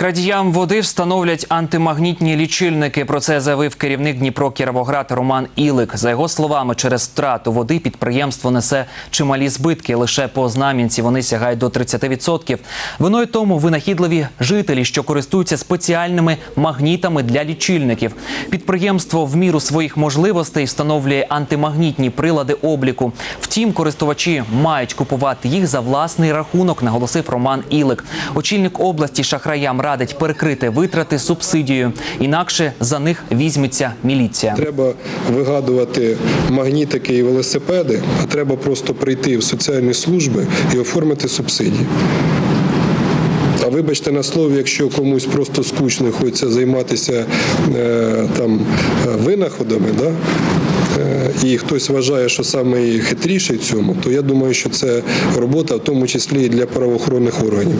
Крадіям води встановлять антимагнітні лічильники. Про це заявив керівник Дніпро Кіровоград Роман Ілик. За його словами, через втрату води підприємство несе чималі збитки. Лише по знам'янці вони сягають до 30%. Виною тому винахідливі жителі, що користуються спеціальними магнітами для лічильників. Підприємство в міру своїх можливостей встановлює антимагнітні прилади обліку. Втім, користувачі мають купувати їх за власний рахунок, наголосив Роман Ілик. Очільник області шахраям радить перекрити витрати субсидією, інакше за них візьметься міліція. Треба вигадувати магнітики і велосипеди, а треба просто прийти в соціальні служби і оформити субсидії. А вибачте на слові, якщо комусь просто скучно хочеться займатися е, там е, винаходами, да? е, і хтось вважає, що саме хитріший в цьому, то я думаю, що це робота, в тому числі і для правоохоронних органів.